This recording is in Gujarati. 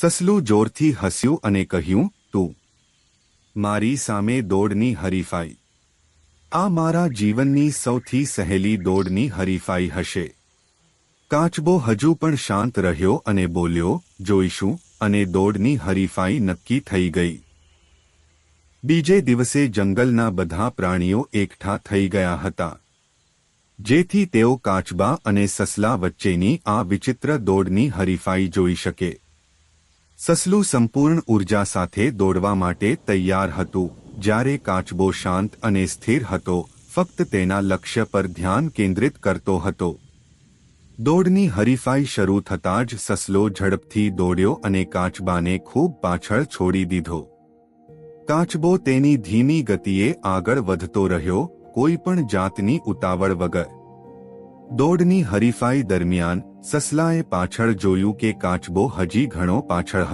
સસલું જોરથી હસ્યું અને કહ્યું, તું, મારી સામે દોડની હરીફાઈ. આ મારા જીવનની સૌથી સહેલી દોડની હરીફાઈ હશે. કાચબો હજુ પણ શાંત રહ્યો અને બોલ્યો, જોઈશું, અને દોડની હરીફાઈ નક્કી થઈ ગઈ. બીજે દિવસે જંગલના બધા પ્રાણીઓ એકઠા થઈ ગયા હતા. જેથી તેઓ કાચબા અને સસલા વચ્ચેની આ વિચિત્ર દોડની હરીફાઈ જોઈ શકે. સસલું સંપૂર્ણ ઊર્જા સાથે દોડવા માટે તૈયાર હતું. જ્યારે કાચબો શાંત અને સ્થિર હતો, ફક્ત તેના લક્ષ્ય પર ધ્યાન કેન્દ્રિત કરતો હતો. દોડની હરીફાઈ શરૂ થતાં જ સસલો ઝડપથી દોડ્યો અને કાચબાને ખૂબ પાછળ છોડી દીધો. કાચબો તેની ધીમી ગતિએ આગળ વધતો રહ્યો, કોઈ પણ જાતની ઉતાવળ વગર. દોડની હરીફાઈ દરમિયાન સસલાએ પાછળ જોયું કે કાચબો હજી ઘણો પાછળ